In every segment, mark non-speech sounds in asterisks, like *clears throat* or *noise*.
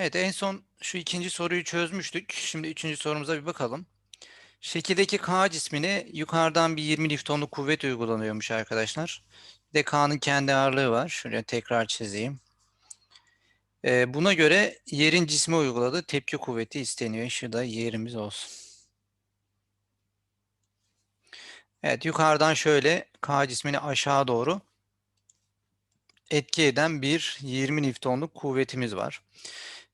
Evet en son şu ikinci soruyu çözmüştük. Şimdi üçüncü sorumuza bir bakalım. Şekildeki K cismine yukarıdan bir 20 Newton'luk kuvvet uygulanıyormuş arkadaşlar. Bir de K'nın kendi ağırlığı var. Şöyle tekrar çizeyim. Ee, buna göre yerin cisme uyguladığı tepki kuvveti isteniyor. Şu da yerimiz olsun. Evet yukarıdan şöyle K cismini aşağı doğru etki eden bir 20 Newton'luk kuvvetimiz var.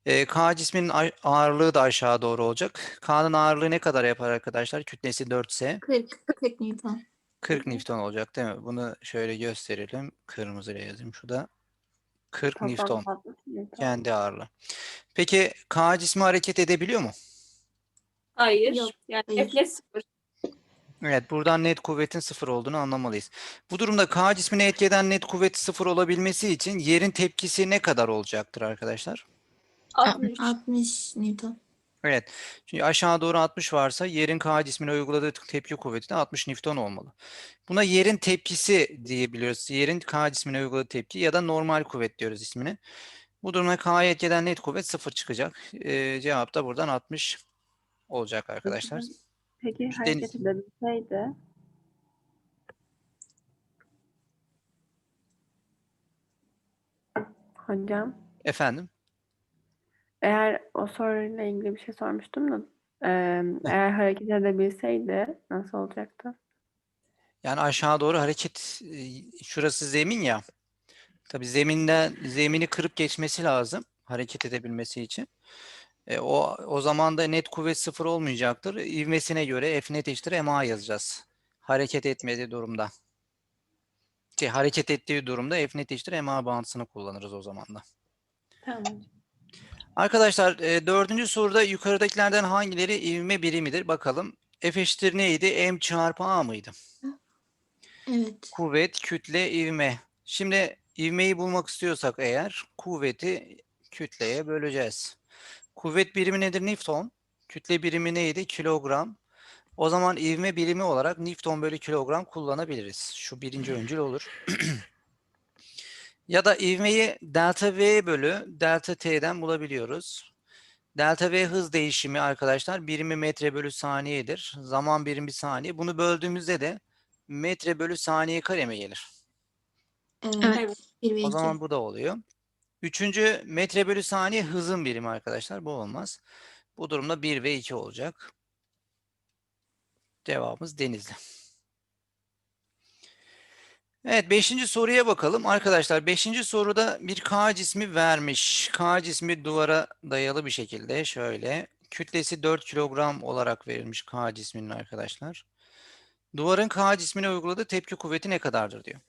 Ee, K cisminin ağırlığı da aşağı doğru olacak. K'nın ağırlığı ne kadar yapar arkadaşlar? Kütlesi 4 ise 40, 40 Newton. 40 Newton olacak değil mi? Bunu şöyle gösterelim. Kırmızıyla yazayım. Şu da 40 Newton kendi ağırlığı. Peki K cismi hareket edebiliyor mu? Hayır. Yok, yani hayır. F sıfır. Evet, buradan net kuvvetin sıfır olduğunu anlamalıyız. Bu durumda K cismine etki eden net kuvvet sıfır olabilmesi için yerin tepkisi ne kadar olacaktır arkadaşlar? 60. 60 Newton. Evet. Çünkü aşağı doğru 60 varsa yerin K cismine uyguladığı tepki kuvveti de 60 Newton olmalı. Buna yerin tepkisi diyebiliyoruz. Yerin K cismine uyguladığı tepki ya da normal kuvvet diyoruz ismini. Bu durumda K'ya etki eden net kuvvet sıfır çıkacak. Ee, cevap da buradan 60 olacak arkadaşlar. Peki Deniz. hareket edebilseydi hocam Efendim? Eğer o soruyla ilgili bir şey sormuştum da eee, eğer hareket edebilseydi nasıl olacaktı? Yani aşağı doğru hareket e, şurası zemin ya. Tabii zeminden zemini kırıp geçmesi lazım hareket edebilmesi için. E, o o zaman da net kuvvet sıfır olmayacaktır. İvmesine göre F net eşittir ma yazacağız. Hareket etmediği durumda. Şey, hareket ettiği durumda F net eşittir ma bağıntısını kullanırız o zaman da. Tamam. Arkadaşlar e, dördüncü soruda yukarıdakilerden hangileri ivme birimidir? Bakalım. F eşittir neydi? M çarpı A mıydı? Evet. Kuvvet, kütle, ivme. Şimdi ivmeyi bulmak istiyorsak eğer kuvveti kütleye böleceğiz. Kuvvet birimi nedir? Newton. Kütle birimi neydi? Kilogram. O zaman ivme birimi olarak Newton bölü kilogram kullanabiliriz. Şu birinci öncül olur. *clears throat* ya da ivmeyi delta V bölü delta T'den bulabiliyoruz. Delta V hız değişimi arkadaşlar birimi metre bölü saniyedir. Zaman birimi saniye. Bunu böldüğümüzde de metre bölü saniye kare mi gelir? Evet. Evet. 1 ve 2. O zaman bu da oluyor. Üçüncü metre bölü saniye hızın birimi arkadaşlar. Bu olmaz. Bu durumda 1 ve 2 olacak. Cevabımız Denizli. Evet beşinci soruya bakalım. Arkadaşlar beşinci soruda bir K cismi vermiş. K cismi duvara dayalı bir şekilde şöyle. Kütlesi 4 kilogram olarak verilmiş K cisminin arkadaşlar. Duvarın K cismine uyguladığı tepki kuvveti ne kadardır diyor.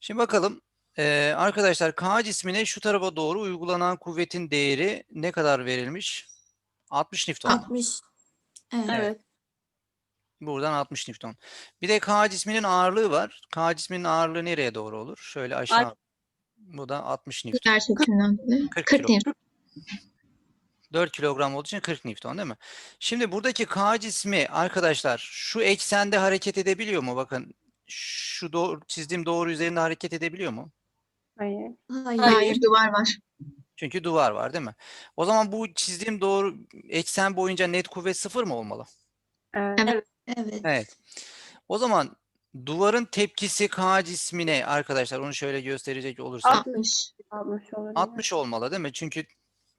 Şimdi bakalım. Ee, arkadaşlar K cismine şu tarafa doğru uygulanan kuvvetin değeri ne kadar verilmiş? 60 Newton. 60. Evet. Evet. Buradan 60 Newton. Bir de K cisminin ağırlığı var. K cisminin ağırlığı nereye doğru olur? Şöyle aşağı. Bu da 60 Newton. Dolayı. 40 40 kilo. Newton. 4 kilogram olduğu için 40 Newton değil mi? Şimdi buradaki K cismi arkadaşlar şu eksende hareket edebiliyor mu? Bakın şu doğru, çizdiğim doğru üzerinde hareket edebiliyor mu? Hayır. Hayır. Hayır duvar var. Çünkü duvar var değil mi? O zaman bu çizdiğim doğru eksen boyunca net kuvvet sıfır mı olmalı? Evet. Evet. Evet. O zaman duvarın tepkisi K cismine arkadaşlar onu şöyle gösterecek olursak 60. 60 olur. 60 olmalı değil mi? Çünkü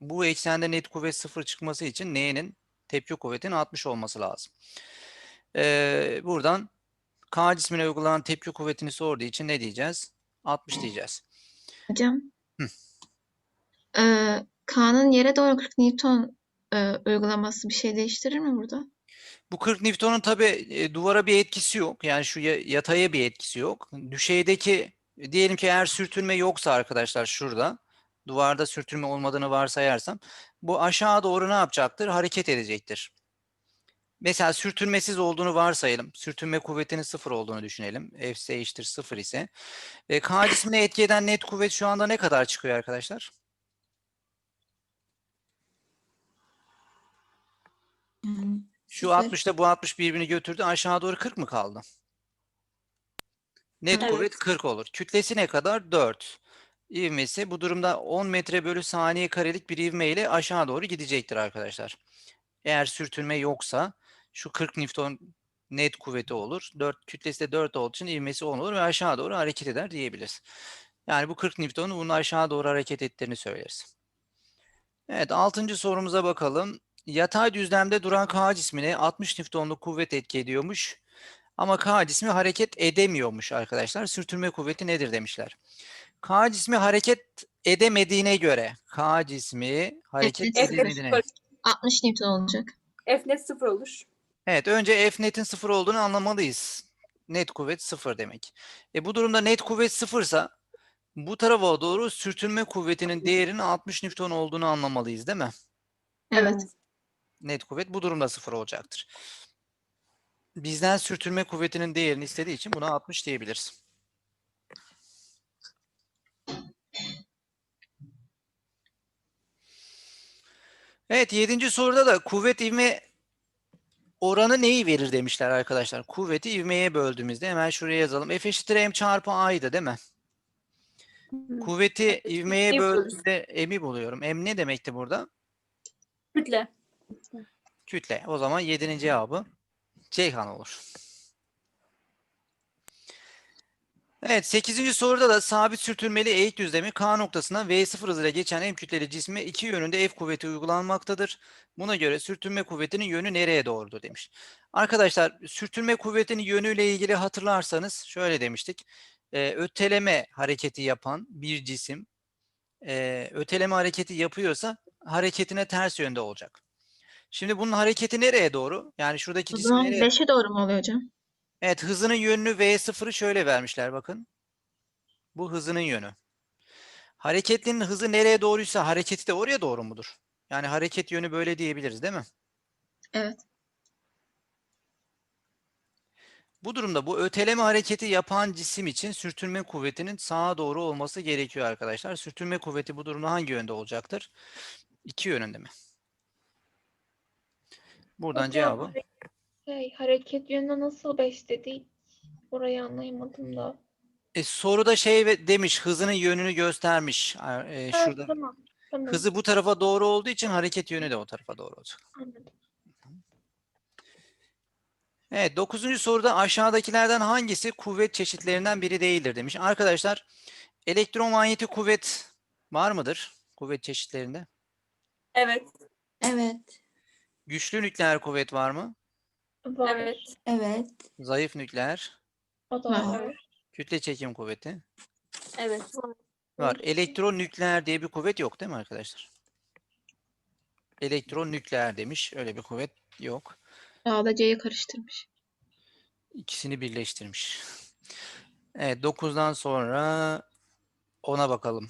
bu eksende net kuvvet sıfır çıkması için N'nin tepki kuvvetinin 60 olması lazım. Ee, buradan K cismine uygulanan tepki kuvvetini sorduğu için ne diyeceğiz? 60 diyeceğiz. Hocam. Hı. Ee, K'nın yere doğru 40 Newton e, uygulaması bir şey değiştirir mi burada? Bu 40 Newton'un tabii e, duvara bir etkisi yok. Yani şu ya- yataya bir etkisi yok. Düşeydeki diyelim ki eğer sürtünme yoksa arkadaşlar şurada duvarda sürtünme olmadığını varsayarsam bu aşağı doğru ne yapacaktır? Hareket edecektir. Mesela sürtünmesiz olduğunu varsayalım. Sürtünme kuvvetinin sıfır olduğunu düşünelim. F eşittir sıfır ise. E, K cismine etki eden net kuvvet şu anda ne kadar çıkıyor arkadaşlar? Şu Sıfır. 60 ile bu 60 birbirini götürdü. Aşağı doğru 40 mı kaldı? Net Evet. kuvvet 40 olur. Kütlesi ne kadar? 4. ivmesi bu durumda 10 metre bölü saniye karelik bir ivme ile aşağı doğru gidecektir arkadaşlar. Eğer sürtünme yoksa şu 40 Newton net kuvveti olur. 4 kütlesi de 4 olduğu için ivmesi 10 olur ve aşağı doğru hareket eder diyebiliriz. Yani bu 40 Newton'un bunun aşağı doğru hareket ettiğini söyleriz. Evet 6. sorumuza bakalım. Yatay düzlemde duran K cismine 60 Newton'luk kuvvet etki ediyormuş. Ama K cismi hareket edemiyormuş arkadaşlar. Sürtünme kuvveti nedir demişler. K cismi hareket edemediğine göre K cismi hareket F net edemediğine sıfır. 60 Newton olacak. F net sıfır olur. Evet, önce F net'in sıfır olduğunu anlamalıyız. Net kuvvet sıfır demek. E bu durumda net kuvvet sıfırsa bu tarafa doğru sürtünme kuvvetinin değerinin 60 Newton olduğunu anlamalıyız değil mi? Evet. Net kuvvet bu durumda sıfır olacaktır. Bizden sürtünme kuvvetinin değerini istediği için buna 60 diyebiliriz. Evet, yedinci soruda da kuvvet ivme oranı neyi verir demişler arkadaşlar. Kuvveti ivmeye böldüğümüzde hemen şuraya yazalım. F eşittir m çarpı a'ydı değil mi? Kuvveti ivmeye böldüğümde m'i buluyorum. M ne demekti burada? Kütle. Kütle. O zaman 7'nin cevabı Ceyhan olur. Evet 8. soruda da sabit sürtünmeli eğik düzlemi K noktasından V0 hızıyla geçen M kütleli cisme iki yönünde F kuvveti uygulanmaktadır. Buna göre sürtünme kuvvetinin yönü nereye doğrudur demiş. Arkadaşlar sürtünme kuvvetinin yönüyle ilgili hatırlarsanız şöyle demiştik. Ee, öteleme hareketi yapan bir cisim e, öteleme hareketi yapıyorsa hareketine ters yönde olacak. Şimdi bunun hareketi nereye doğru? Yani şuradaki cisim zaman nereye? 5'e doğru mu oluyor hocam? Evet hızının yönünü V0'ı şöyle vermişler bakın. Bu hızının yönü. Hareketlinin hızı nereye doğruysa hareketi de oraya doğru mudur? Yani hareket yönü böyle diyebiliriz değil mi? Evet. Bu durumda bu öteleme hareketi yapan cisim için sürtünme kuvvetinin sağa doğru olması gerekiyor arkadaşlar. Sürtünme kuvveti bu durumda hangi yönde olacaktır? İki yönünde mi? Buradan Hocam, cevabı. Şey, hareket yönü nasıl 5 dedik? Orayı anlayamadım da. E, soruda şey ve- demiş hızının yönünü göstermiş. E, Ha, şurada. tamam. Tamam. Hızı bu tarafa doğru olduğu için hareket yönü de o tarafa doğru olacak. Anladım. Evet, dokuzuncu soruda aşağıdakilerden hangisi kuvvet çeşitlerinden biri değildir demiş. Arkadaşlar, elektromanyetik kuvvet var mıdır? Kuvvet çeşitlerinde. Evet. Evet. Güçlü nükleer kuvvet var mı? Var. Evet. Evet. Zayıf nükleer, O da Var. var. kütle çekim kuvveti Evet. var. Elektronükleer diye bir kuvvet yok değil mi arkadaşlar? Elektronükleer demiş. Öyle bir kuvvet yok. A'da C'yi karıştırmış. İkisini birleştirmiş. Evet 9'dan sonra ona bakalım.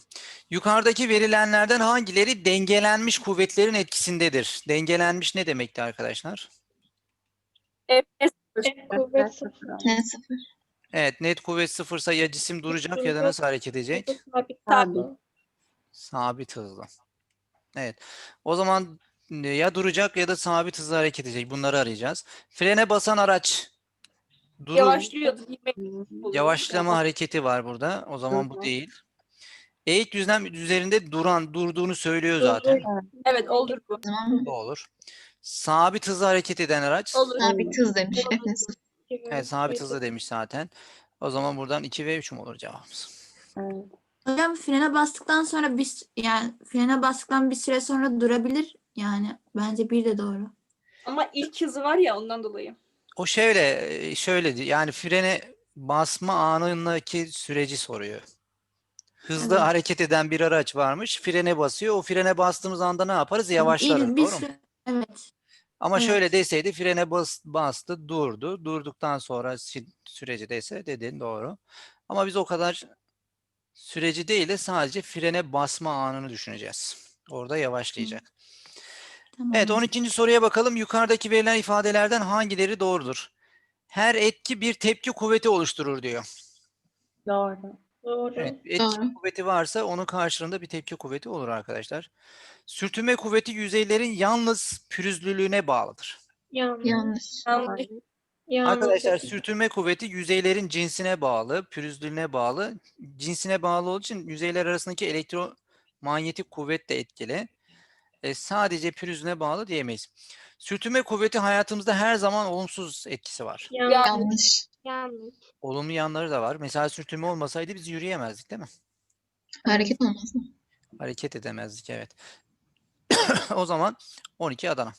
Yukarıdaki verilenlerden hangileri dengelenmiş kuvvetlerin etkisindedir? Dengelenmiş ne demekti arkadaşlar? F net sıfır. Kuvvet sıfır. Ne sıfır? Evet net kuvvet sıfırsa ya cisim duracak ya da nasıl hareket edecek? Sabit Sabit. hızlı. Sabit hızlı. Evet. O zaman e, ya duracak ya da sabit hızlı hareket edecek. Bunları arayacağız. Frene basan araç durur. Yavaşlıyordu. ivme- Yavaşlama hareketi var burada. O zaman bu değil. Eğik düzlem üzerinde duran, durduğunu söylüyor zaten. Evet olur bu. Olur. Sabit hızlı hareket eden araç. Olur. sabit hız demiş. Sıfır? Evet, sabit hızlı demiş zaten. O zaman buradan 2 ve 3 mü olur cevabımız? Evet. Hocam frene bastıktan sonra bir yani frene bastıktan bir süre sonra durabilir. Yani bence bir de doğru. Ama ilk hızı var ya ondan dolayı. O şöyle, e, şöyle yani frene basma anındaki süreci soruyor. Hızlı Evet. hareket eden bir araç varmış. Frene basıyor. O frene bastığımız anda ne yaparız? Yavaşlarız. Bir Doğru mu? Evet. Ama Evet. şöyle deseydi frene bas, bastı, durdu. Durduktan sonra süreci dese dedin doğru. Ama biz o kadar süreci değil de sadece frene basma anını düşüneceğiz. Orada yavaşlayacak. Tamam. Evet 12. soruya bakalım. Yukarıdaki verilen ifadelerden hangileri doğrudur? Her etki bir tepki kuvveti oluşturur diyor. Doğru. Doğru. Evet, etki Doğru. kuvveti varsa onun karşılığında bir tepki kuvveti olur arkadaşlar. Sürtünme kuvveti yüzeylerin yalnız pürüzlülüğüne bağlıdır. Yanlış. Yanlış. Yanlış. Arkadaşlar sürtünme kuvveti yüzeylerin cinsine bağlı, pürüzlülüğüne bağlı. Cinsine bağlı olduğu için yüzeyler arasındaki elektromanyetik kuvvet de etkili. E, sadece pürüzlüğüne bağlı diyemeyiz. Sürtünme kuvveti hayatımızda her zaman olumsuz etkisi var. Yanlış. Yanlış. Olumlu yanları da var. Mesela sürtünme olmasaydı biz yürüyemezdik değil mi? Hareket olmaz mı? Hareket edemezdik evet. *coughs* o zaman 12 Adana.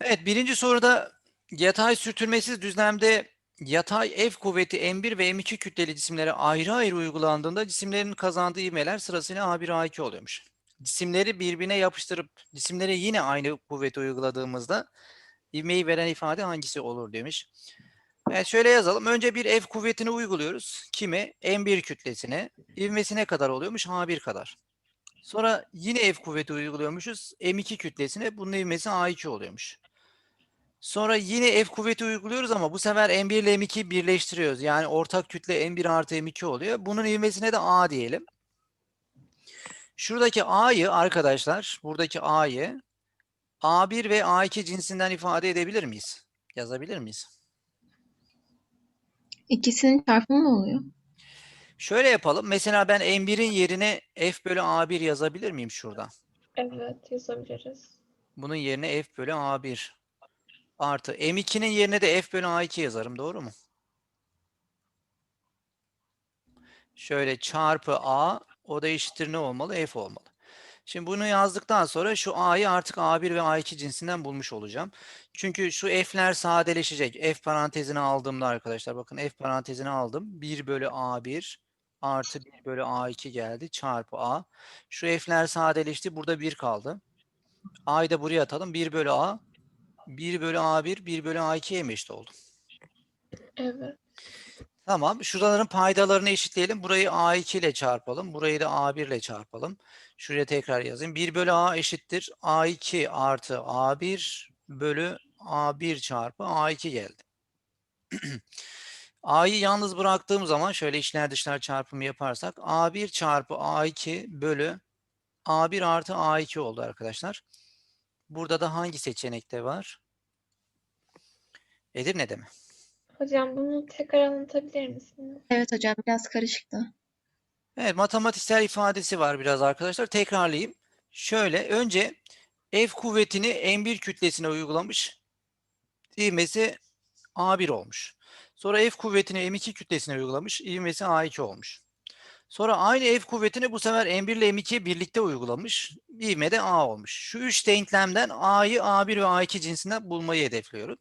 Evet birinci soruda yatay sürtünmesiz düzlemde yatay F kuvveti M1 ve M2 kütleli cisimlere ayrı ayrı uygulandığında cisimlerin kazandığı ivmeler sırasıyla A1 A2 oluyormuş. Cisimleri birbirine yapıştırıp cisimlere yine aynı kuvveti uyguladığımızda ivmeyi veren ifade hangisi olur demiş. Evet şöyle yazalım. Önce bir F kuvvetini uyguluyoruz. Kime? M1 kütlesine. İvmesi ne kadar oluyormuş? H1 kadar. Sonra yine F kuvveti uyguluyormuşuz. M2 kütlesine. Bunun ivmesi A2 oluyormuş. Sonra yine F kuvveti uyguluyoruz ama bu sefer M1 ile M2'yi birleştiriyoruz. Yani ortak kütle M1 artı M2 oluyor. Bunun ivmesine de A diyelim. Şuradaki A'yı arkadaşlar, buradaki A'yı A1 ve A2 cinsinden ifade edebilir miyiz? Yazabilir miyiz? İkisinin çarpımı mı oluyor? Şöyle yapalım. Mesela ben M1'in yerine F bölü A1 yazabilir miyim şurada? Evet yazabiliriz. Bunun yerine F bölü A1 artı M2'nin yerine de F bölü A2 yazarım. Doğru mu? Şöyle çarpı A o da ne olmalı? F olmalı. Şimdi bunu yazdıktan sonra şu A'yı artık A1 ve A2 cinsinden bulmuş olacağım. Çünkü şu F'ler sadeleşecek. F parantezini aldığımda arkadaşlar bakın F parantezini aldım. 1 bölü A1 artı 1 bölü A2 geldi çarpı A. Şu F'ler sadeleşti. Burada 1 kaldı. A'yı da buraya atalım. 1 bölü A 1 bölü A1 1 bölü A2'ye mi eşit oldu? Evet. Tamam. Şuraların paydalarını eşitleyelim. Burayı A2 ile çarpalım. Burayı da A1 ile çarpalım. Şuraya tekrar yazayım. 1 bölü A eşittir. A2 artı A1 bölü A1 çarpı A2 geldi. *clears throat* A'yı yalnız bıraktığım zaman şöyle içler dışlar çarpımı yaparsak A1 çarpı A2 bölü A1 artı A2 oldu arkadaşlar. Burada da hangi seçenekte var? Edirne'de mi? Hocam bunu tekrar anlatabilir misiniz? Evet hocam biraz karışıktı. Evet, matematiksel ifadesi var biraz arkadaşlar. Tekrarlayayım. Şöyle, önce F kuvvetini M1 kütlesine uygulamış. İvmesi A1 olmuş. Sonra F kuvvetini M2 kütlesine uygulamış. İvmesi A2 olmuş. Sonra aynı F kuvvetini bu sefer M1 ile M2'ye birlikte uygulamış. İvme de A olmuş. Şu üç denklemden A'yı A1 ve A2 cinsinden bulmayı hedefliyorum.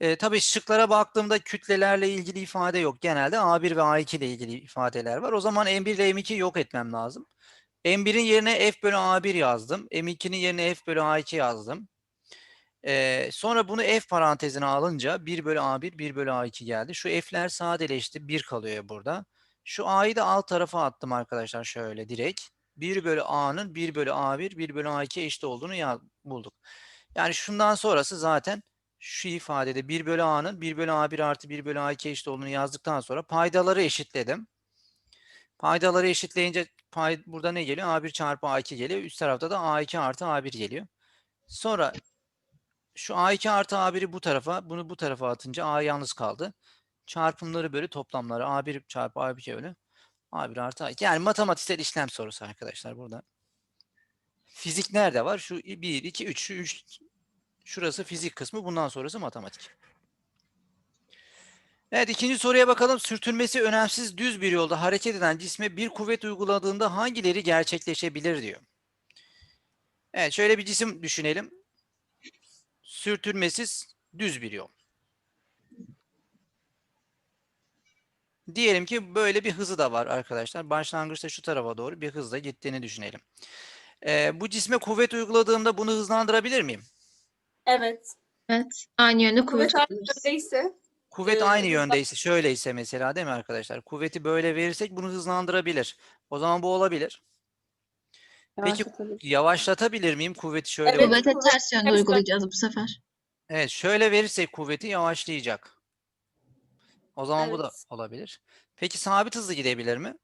E, tabii şıklara baktığımda kütlelerle ilgili ifade yok. Genelde A1 ve A2 ile ilgili ifadeler var. O zaman M1 ile M2'yi yok etmem lazım. M1'in yerine F bölü A1 yazdım. M2'nin yerine F bölü A2 yazdım. E, sonra bunu F parantezine alınca 1 bölü A1, 1 bölü A2 geldi. Şu F'ler sadeleşti. 1 kalıyor burada. Şu A'yı da alt tarafa attım arkadaşlar şöyle direkt. 1 bölü A'nın 1 bölü A1, 1 bölü A2 eşit olduğunu bulduk. Yani şundan sonrası zaten şu ifadede 1 bölü A'nın 1 bölü A1 artı 1 bölü A2 eşit olduğunu yazdıktan sonra paydaları eşitledim. Paydaları eşitleyince pay, burada ne geliyor? A1 çarpı A2 geliyor. Üst tarafta da A2 artı A1 geliyor. Sonra şu A2 artı A1'i bu tarafa, bunu bu tarafa atınca A yalnız kaldı. Çarpımları bölü toplamları A1 çarpı A2 bölü A1 artı A2. Yani matematiksel işlem sorusu arkadaşlar burada. Fizik nerede var? Şu 1, 2, 3. Şu 3 Şurası fizik kısmı. Bundan sonrası matematik. Evet ikinci soruya bakalım. Sürtünmesi önemsiz düz bir yolda hareket eden cisme bir kuvvet uyguladığında hangileri gerçekleşebilir diyor. Evet şöyle bir cisim düşünelim. Sürtünmesiz düz bir yol. Diyelim ki böyle bir hızı da var arkadaşlar. Başlangıçta şu tarafa doğru bir hızla gittiğini düşünelim. Ee, bu cisme kuvvet uyguladığımda bunu hızlandırabilir miyim? Evet. Evet. Aynı yönde kuvvet Kuvvet uyguluyoruz. öyleyse Kuvvet Ee, aynı yöndeyse, şöyleyse mesela değil mi arkadaşlar? Kuvveti böyle verirsek bunu hızlandırabilir. O zaman bu olabilir. Peki Yavaşlatabilir. miyim kuvveti şöyle? Evet. Kuvvete kuvvet ters yönde ters uygulayacağız bu sefer. evet, şöyle verirsek kuvveti yavaşlayacak. O zaman bu da Evet. olabilir. Peki sabit hızlı gidebilir mi?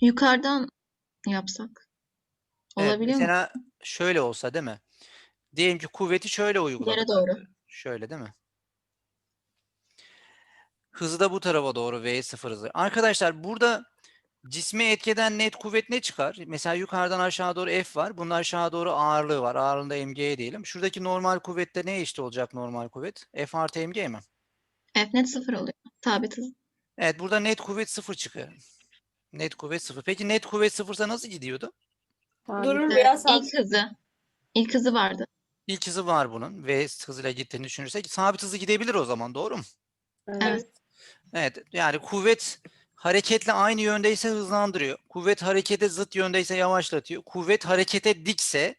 Yukarıdan yapsak. Evet, Olabiliyor mu? mesela şöyle olsa değil mi? Diyelim ki kuvveti şöyle uyguladık. Yere doğru. Şöyle değil mi? Hızı da bu tarafa doğru V0 hızı. Arkadaşlar burada cismi etkeden net kuvvet ne çıkar? Mesela yukarıdan aşağı doğru F var. Bunun aşağı doğru ağırlığı var. Ağırlığında mg diyelim. Şuradaki normal kuvvette ne eşit olacak normal kuvvet? F artı mg mi? F net sıfır oluyor. Sabit hız. Evet burada net kuvvet sıfır çıkıyor. Net kuvvet sıfır. Peki net kuvvet sıfırsa nasıl gidiyordu? Durur Ee, veya sabit. ilk hızı. İlk hızı vardı. İlk hızı var bunun. V hızıyla gittiğini düşünürsek sabit hızı gidebilir o zaman doğru mu? Evet. Evet yani kuvvet hareketle aynı yöndeyse hızlandırıyor. Kuvvet harekete zıt yöndeyse yavaşlatıyor. Kuvvet harekete dikse,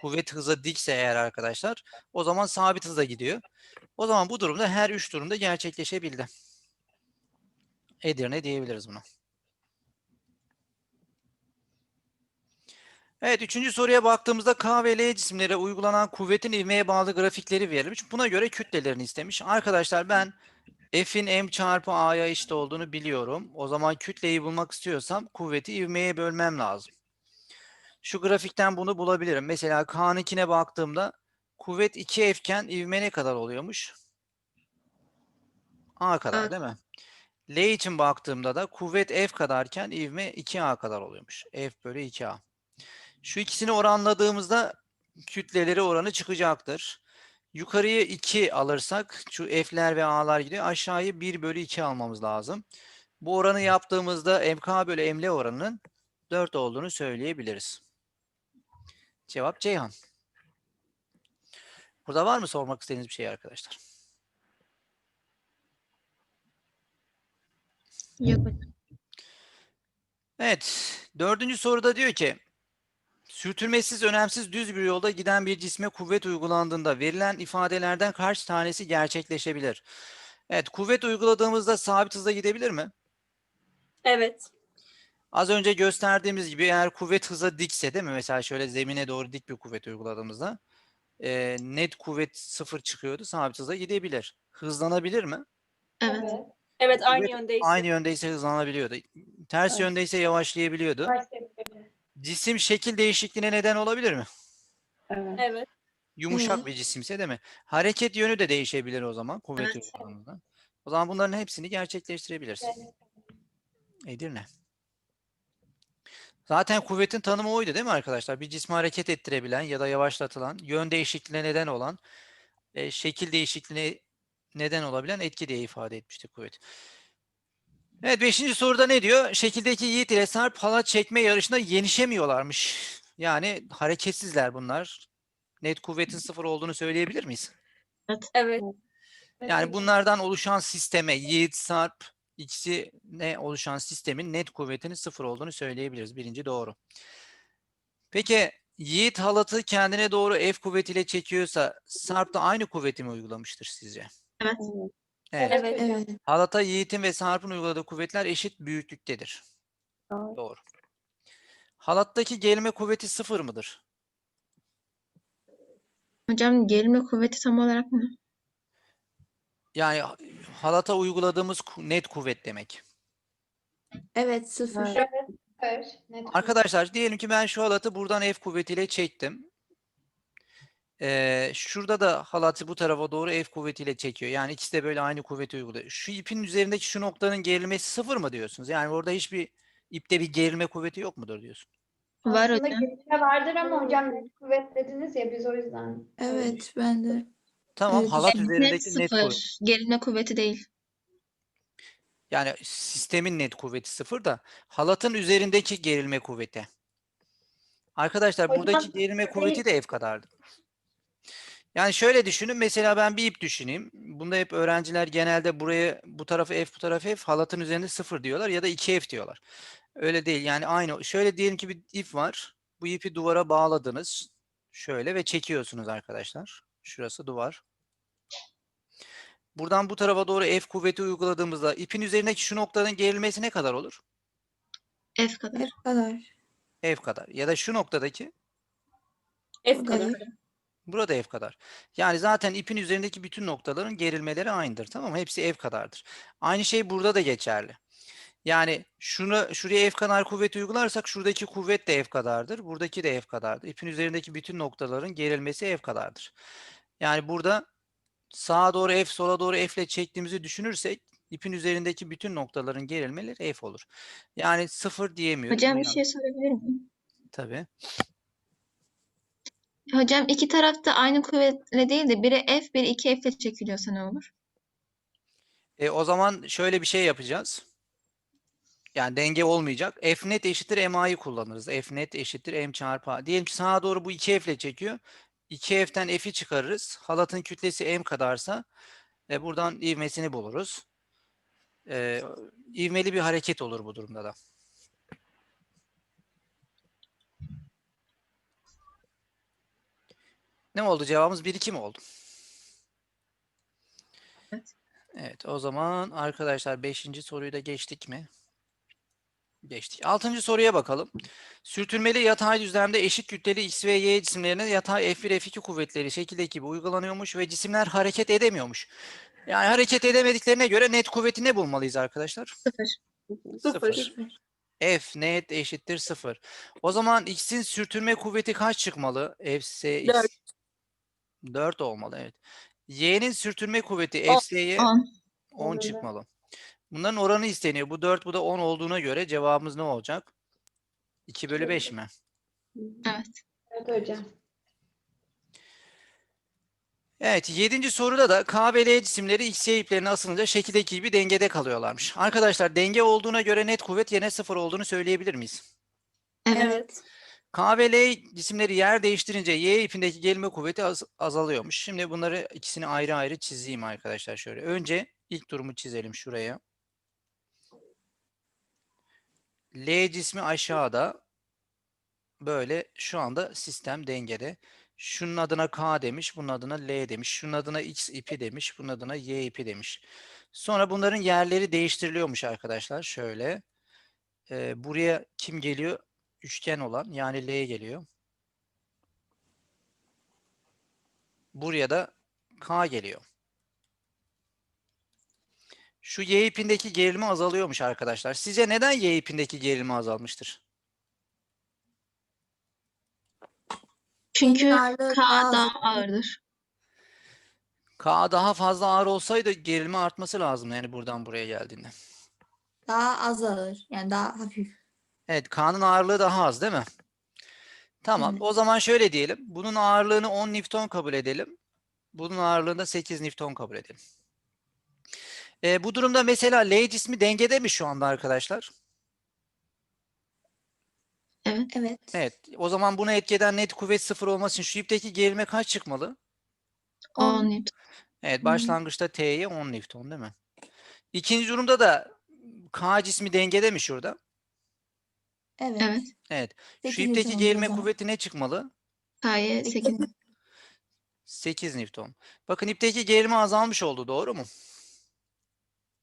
kuvvet hıza dikse eğer arkadaşlar o zaman sabit hızla gidiyor. O zaman bu durumda her üç durumda gerçekleşebildi. Edirne diyebiliriz buna. Evet, üçüncü soruya baktığımızda K ve L cisimlere uygulanan kuvvetin ivmeye bağlı grafikleri verilmiş. Buna göre kütlelerini istemiş. Arkadaşlar ben F'in m çarpı a'ya eşit olduğunu biliyorum. O zaman kütleyi bulmak istiyorsam kuvveti ivmeye bölmem lazım. Şu grafikten bunu bulabilirim. Mesela K'nınkine baktığımda kuvvet 2F iken ivme ne kadar oluyormuş? A kadar Evet. değil mi? L için baktığımda da kuvvet F kadarken ivme 2A kadar oluyormuş. F bölü 2A. Şu ikisini oranladığımızda kütleleri oranı çıkacaktır. Yukarıyı 2 alırsak şu F'ler ve A'lar gidiyor. Aşağıyı 1 bölü 2 almamız lazım. Bu oranı yaptığımızda MK bölü ML oranının 4 olduğunu söyleyebiliriz. Cevap Ceyhan. Burada var mı sormak istediğiniz bir şey arkadaşlar? Yok. Evet. Dördüncü soruda diyor ki sürtünmesiz önemsiz düz bir yolda giden bir cisme kuvvet uygulandığında verilen ifadelerden kaç tanesi gerçekleşebilir? Evet. Kuvvet uyguladığımızda sabit hızla gidebilir mi? Evet. Az önce gösterdiğimiz gibi eğer kuvvet hıza dikse değil mi? Mesela şöyle zemine doğru dik bir kuvvet uyguladığımızda e, net kuvvet sıfır çıkıyordu. Sabit hıza gidebilir. Hızlanabilir mi? Evet. Evet aynı yöndeyse. Aynı yöndeyse hızlanabiliyordu. Ters yöndeyse yavaşlayabiliyordu. Cisim şekil değişikliğine neden olabilir mi? Evet. Evet. Yumuşak Evet. bir cisimse değil mi? Hareket yönü de değişebilir o zaman kuvvet Evet. uyguladığımızda. O zaman bunların hepsini gerçekleştirebiliriz. Edirne. Zaten kuvvetin tanımı oydu değil mi arkadaşlar? Bir cismi hareket ettirebilen ya da yavaşlatılan, yön değişikliğine neden olan, e, şekil değişikliğine neden olabilen etki diye ifade etmişti kuvvet. Evet beşinci soruda ne diyor? Şekildeki Yiğit ile Sarp halat çekme yarışında yenişemiyorlarmış. Yani hareketsizler bunlar. Net kuvvetin sıfır olduğunu söyleyebilir miyiz? Evet. Yani bunlardan oluşan sisteme Yiğit, Sarp ikisi ne oluşan sistemin net kuvvetinin sıfır olduğunu söyleyebiliriz. Birinci doğru. Peki Yiğit halatı kendine doğru F kuvvetiyle çekiyorsa Sarp da aynı kuvveti mi uygulamıştır sizce? Evet. Evet. Evet. Evet. Halata Yiğit'in ve Sarp'ın uyguladığı kuvvetler eşit büyüklüktedir. Doğru. Doğru. Halattaki gerilme kuvveti sıfır mıdır? Hocam gerilme kuvveti tam olarak ne? Yani halata uyguladığımız ku- net kuvvet demek. Evet sıfır. Evet. Arkadaşlar diyelim ki ben şu halatı buradan F kuvvetiyle çektim. Ee, şurada da halatı bu tarafa doğru F kuvvetiyle çekiyor. Yani ikisi de böyle aynı kuvveti uyguluyor. Şu ipin üzerindeki şu noktanın gerilmesi sıfır mı diyorsunuz? Yani orada hiçbir ipte bir gerilme kuvveti yok mudur diyorsun? Var Aslında hocam. gerilme vardır ama hocam net kuvvet dediniz ya biz o yüzden. Evet ben de. Tamam Evet, halat Net üzerindeki net kuvvet. sıfır. Gerilme kuvveti değil. Yani sistemin net kuvveti sıfır da halatın üzerindeki gerilme kuvveti. Arkadaşlar Hocam, buradaki gerilme kuvveti de F kadardı. Yani şöyle düşünün. Mesela ben bir ip düşüneyim. Bunda hep öğrenciler genelde buraya bu tarafı F bu tarafı F halatın üzerinde sıfır diyorlar ya da 2F diyorlar. Öyle değil. Yani aynı. Şöyle diyelim ki bir ip var. Bu ipi duvara bağladınız. Şöyle ve çekiyorsunuz arkadaşlar. Şurası duvar. Buradan bu tarafa doğru F kuvveti uyguladığımızda ipin üzerindeki şu noktanın gerilmesi ne kadar olur? F kadar. F kadar. F kadar. Ya da şu noktadaki F kadar. Burada F kadar. Yani zaten ipin üzerindeki bütün noktaların gerilmeleri aynıdır. Tamam mı? Hepsi F kadardır. Aynı şey burada da geçerli. Yani şunu şuraya F kadar kuvvet uygularsak şuradaki kuvvet de F kadardır. Buradaki de F kadardır. İpin üzerindeki bütün noktaların gerilmesi F kadardır. Yani burada sağa doğru F, sola doğru F ile çektiğimizi düşünürsek ipin üzerindeki bütün noktaların gerilmeleri F olur. Yani sıfır diyemiyoruz. Hocam bir şey sorabilir miyim? Tabii. Hocam iki tarafta aynı kuvvetle değil de biri F, biri 2F ile çekiliyorsa ne olur? E, o zaman şöyle bir şey yapacağız. Yani denge olmayacak. F net eşittir MA'yı kullanırız. F net eşittir M çarpı A. Diyelim ki sağa doğru bu 2F ile çekiyor. 2F'ten F'i çıkarırız. Halatın kütlesi M kadarsa e, buradan ivmesini buluruz. E, ivmeli bir hareket olur bu durumda da. Ne oldu? Cevabımız 1-2 mi oldu? Evet. Evet, o zaman arkadaşlar 5. soruyu da geçtik mi? Geçtik. 6. soruya bakalım. Sürtünmeli yatay düzlemde eşit kütleli X ve Y cisimlerine yatay F1 F2 kuvvetleri şekildeki gibi uygulanıyormuş ve cisimler hareket edemiyormuş. Yani hareket edemediklerine göre net kuvveti ne bulmalıyız arkadaşlar? Sıfır. Sıfır. Sıfır. F net eşittir 0. O zaman X'in sürtünme kuvveti kaç çıkmalı? Fs X. Dört. 4 olmalı evet. Y'nin sürtünme kuvveti On. Fs'ye 10. 10 Onunda. çıkmalı. Bunların oranı isteniyor. Bu 4 bu da 10 olduğuna göre cevabımız ne olacak? 2 bölü 5 mi? Evet. Evet hocam. Evet, 7. soruda da K ve L cisimleri X, Y iplerine asılınca şekildeki gibi dengede kalıyorlarmış. Arkadaşlar denge olduğuna göre net kuvvet yerine 0 olduğunu söyleyebilir miyiz? Evet. Evet. K ve L cisimleri yer değiştirince Y ipindeki gerilme kuvveti az- azalıyormuş. Şimdi bunları ikisini ayrı ayrı çizeyim arkadaşlar şöyle. Önce ilk durumu çizelim şuraya. L cismi aşağıda. Böyle şu anda sistem dengede. Şunun adına K demiş, bunun adına L demiş. Şunun adına X ipi demiş, bunun adına Y ipi demiş. Sonra bunların yerleri değiştiriliyormuş arkadaşlar. Şöyle. Ee, buraya kim geliyor? Üçgen olan yani L geliyor. Buraya da K geliyor. Şu Y ipindeki gerilme azalıyormuş arkadaşlar. Sizce neden Y ipindeki gerilme azalmıştır? Çünkü K daha ağırdır. K daha fazla ağır olsaydı gerilme artması lazım yani buradan buraya geldiğinde. Daha az ağır. Yani daha hafif. Evet, K'nın ağırlığı daha az değil mi? Tamam. Evet. O zaman şöyle diyelim. Bunun ağırlığını 10 Newton kabul edelim. Bunun ağırlığını da 8 Newton kabul edelim. Ee, bu durumda mesela L cismi dengede mi şu anda arkadaşlar? Evet. Evet. Evet. O zaman buna etkeden net kuvvet sıfır olması için şu ipteki gerilme kaç çıkmalı? 10 Newton. Evet. Hı. Başlangıçta T'ye 10 Newton değil mi? İkinci durumda da K cismi dengede mi şurada? Evet. Evet. Evet. Şu 8 ipteki Newton oluyor o gerilme zaman. kuvveti ne çıkmalı? K'ye 8. 8 Newton. Bakın ipteki gerilme azalmış oldu. Doğru mu?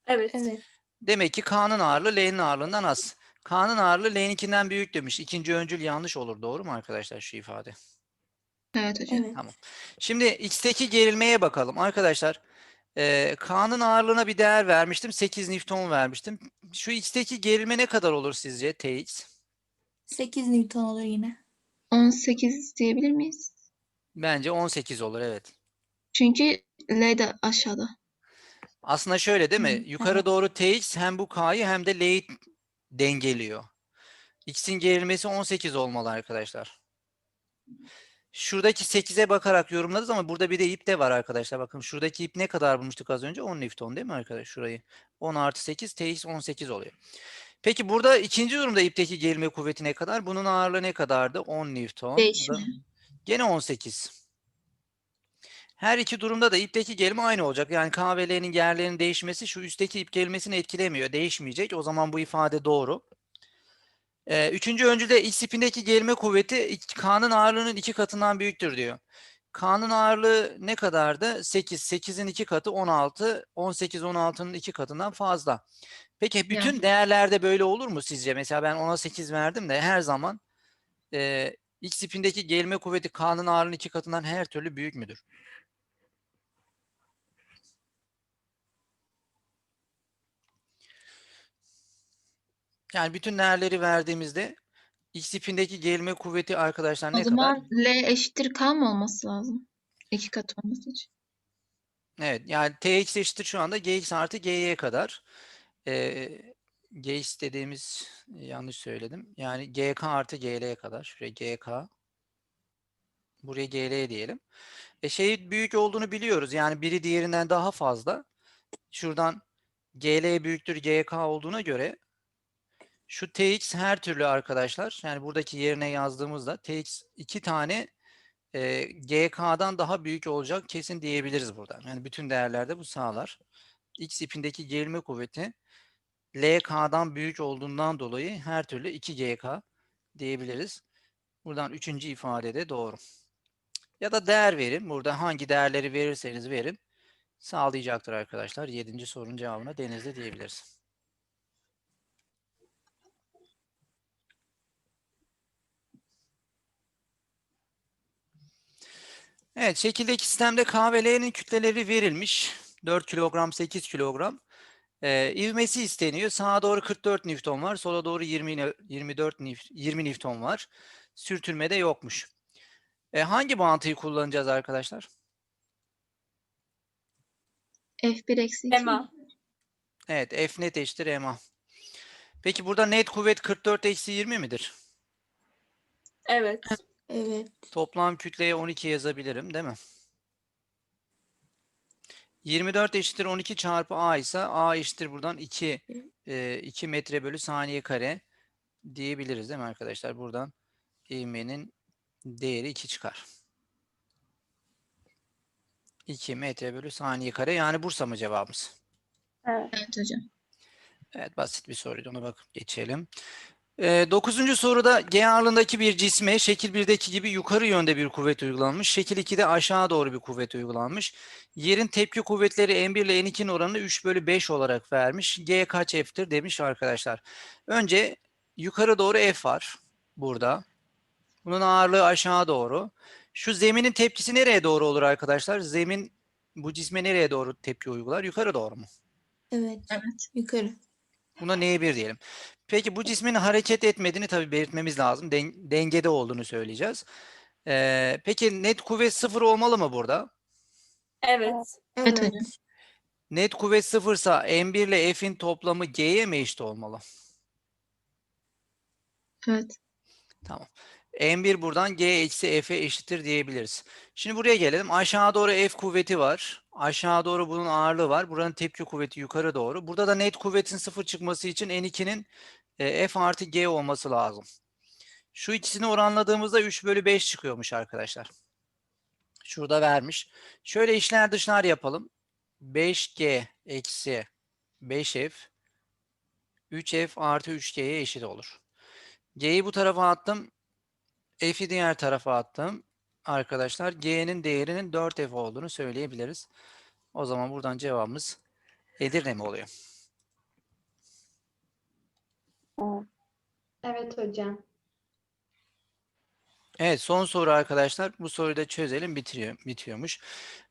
Evet. Evet. Demek ki K'nın ağırlığı L'nin ağırlığından az. K'nın ağırlığı L'ninkinden büyük demiş. İkinci öncül yanlış olur. Doğru mu arkadaşlar şu ifade? Evet hocam. Evet. Tamam. Şimdi X'teki gerilmeye bakalım. Arkadaşlar eee K'nın ağırlığına bir değer vermiştim. 8 Newton vermiştim. Şu X'teki gerilme ne kadar olur sizce Tx? 8 Newton olur yine. 18 diyebilir miyiz? Bence 18 olur evet. Çünkü L de aşağıda. Aslında şöyle değil mi? Hı, Yukarı doğru Tx hem bu K'yı hem de L'yi dengeliyor. X'in gerilmesi 18 olmalı arkadaşlar. Şuradaki 8'e bakarak yorumladınız ama burada bir de ip de var arkadaşlar. Bakın şuradaki ip ne kadar bulmuştuk az önce? 10 Newton değil mi arkadaşlar? Şurayı. 10 artı 8 Tx 18 oluyor. Peki burada ikinci durumda ipteki gerilme kuvveti ne kadar? Bunun ağırlığı ne kadardı? 10 Newton. Bu da Değişmiyor. Gene 18. Her iki durumda da ipteki gerilme aynı olacak. Yani K ve L'nin yerlerinin değişmesi şu üstteki ip gerilmesini etkilemiyor. Değişmeyecek. O zaman bu ifade doğru. Ee, üçüncü öncülde X ipindeki gerilme kuvveti K'nın ağırlığının iki katından büyüktür diyor. K'nın ağırlığı ne kadardı? 8. 8'in iki katı 16. 18 16'nın iki katından fazla. Peki bütün Yani. değerlerde böyle olur mu sizce? Mesela ben 10'a 8 verdim de her zaman e, X ipindeki gerilme kuvveti K'nın ağırlığının iki katından her türlü büyük müdür? Yani bütün değerleri verdiğimizde x ipindeki gerilme kuvveti arkadaşlar O ne kadar? zaman L eşittir K mı olması lazım? İki kat olması için. Evet yani tx eşittir şu anda gx artı gy'ye kadar. Ee, gx dediğimiz yanlış söyledim. Yani gk artı gl'ye kadar. Şuraya gk. Buraya gl diyelim. E şey büyük olduğunu biliyoruz. Yani biri diğerinden daha fazla. Şuradan gl büyüktür gk olduğuna göre şu tx her türlü arkadaşlar yani buradaki yerine yazdığımızda tx iki tane e, GK'dan daha büyük olacak kesin diyebiliriz buradan. Yani bütün değerlerde bu sağlar. X ipindeki gerilme kuvveti LK'dan büyük olduğundan dolayı her türlü 2GK diyebiliriz. Buradan üçüncü ifadede doğru. Ya da değer verin. Burada hangi değerleri verirseniz verin. Sağlayacaktır arkadaşlar. Yedinci sorunun cevabına denizli diyebiliriz. Evet, şekildeki sistemde K ve L'nin kütleleri verilmiş. 4 kilogram, 8 kilogram. Ee, ivmesi isteniyor. Sağa doğru 44 Newton var. Sola doğru 20, ne- 24 Nif- 20 Newton var. Sürtünme de yokmuş. Ee, hangi bağıntıyı kullanacağız arkadaşlar? F1 eksi 2. Ema. Evet, F net eşittir MA. Peki burada net kuvvet 44 eksi 20 midir? Evet. Evet. Toplam kütleye 12 yazabilirim değil mi? 24 eşittir 12 çarpı A ise A eşittir buradan 2 e, 2 metre bölü saniye kare diyebiliriz değil mi arkadaşlar? Buradan ivmenin değeri 2 çıkar. 2 metre bölü saniye kare yani Bursa mı cevabımız? Evet. Evet hocam. Evet basit bir soruydu ona bakıp geçelim. Ee, dokuzuncu soruda G ağırlığındaki bir cisme şekil 1'deki gibi yukarı yönde bir kuvvet uygulanmış. Şekil 2'de aşağı doğru bir kuvvet uygulanmış. Yerin tepki kuvvetleri N1 ile N2'nin oranını 3 bölü 5 olarak vermiş. G kaç F'tir demiş arkadaşlar. Önce yukarı doğru F var burada. Bunun ağırlığı aşağı doğru. Şu zeminin tepkisi nereye doğru olur arkadaşlar? Zemin bu cisme nereye doğru tepki uygular? Yukarı doğru mu? Evet. Evet. Yukarı. Buna N1 diyelim. Peki bu cismin hareket etmediğini tabii belirtmemiz lazım. Den- dengede olduğunu söyleyeceğiz. Ee, peki net kuvvet sıfır olmalı mı burada? Evet. Evet Evet. hocam. Net kuvvet sıfırsa M1 ile F'in toplamı G'ye mi eşit olmalı? Evet. Tamam. M1 buradan G eksi F'e eşittir diyebiliriz. Şimdi buraya gelelim. Aşağı doğru F kuvveti var. Aşağı doğru bunun ağırlığı var. Buranın tepki kuvveti yukarı doğru. Burada da net kuvvetin sıfır çıkması için N2'nin e, F artı G olması lazım. Şu ikisini oranladığımızda 3 bölü 5 çıkıyormuş arkadaşlar. Şurada vermiş. Şöyle işler dışlar yapalım. 5G eksi 5F 3F artı 3G'ye eşit olur. G'yi bu tarafa attım. F'i diğer tarafa attım. Arkadaşlar G'nin değerinin 4F olduğunu söyleyebiliriz. O zaman buradan cevabımız Edirne mi oluyor? Evet hocam. Evet son soru arkadaşlar. Bu soruyu da çözelim bitiriyor, bitiyormuş.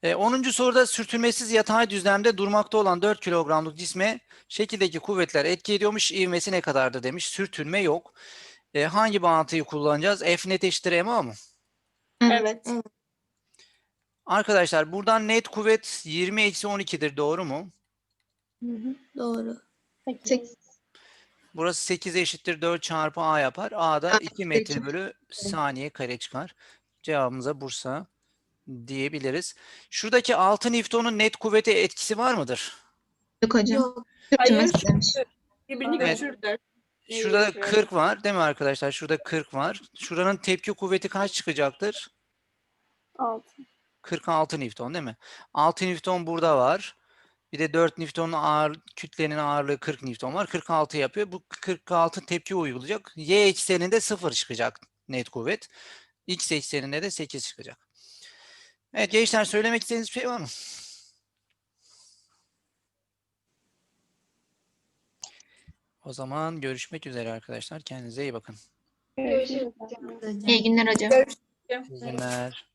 Ee, 10. soruda sürtünmesiz yatay düzlemde durmakta olan 4 kilogramlık cisme şekildeki kuvvetler etki ediyormuş. İvmesi ne kadardır demiş. Sürtünme yok. Ee, hangi bağıntıyı kullanacağız? F net eşittir MA mı? Evet. Arkadaşlar buradan net kuvvet 20 eksi 12'dir doğru mu? Hı hı. Doğru. Peki. 8. Burası 8 eşittir 4 çarpı A yapar. A 2 metre bölü saniye kare çıkar. Cevabımıza Bursa diyebiliriz. Şuradaki 6 Newton'un net kuvvete etkisi var mıdır? Yok hocam. Yok. Sürtünmesi Hayır. demiş. Birbirini Evet. götürdü. Şurada Evet. 40 var değil mi arkadaşlar? Şurada 40 var. Şuranın tepki kuvveti kaç çıkacaktır? Altı. 46 Newton değil mi? 6 Newton burada var. Bir de 4 Newton'un ağır, kütlenin ağırlığı 40 Newton var. 46 yapıyor. Bu 46 tepki uygulayacak. Y ekseninde 0 çıkacak net kuvvet. X ekseninde de 8 çıkacak. Evet gençler söylemek istediğiniz bir şey var mı? O zaman görüşmek üzere arkadaşlar. Kendinize iyi bakın. Görüşürüz. İyi günler hocam. İyi günler.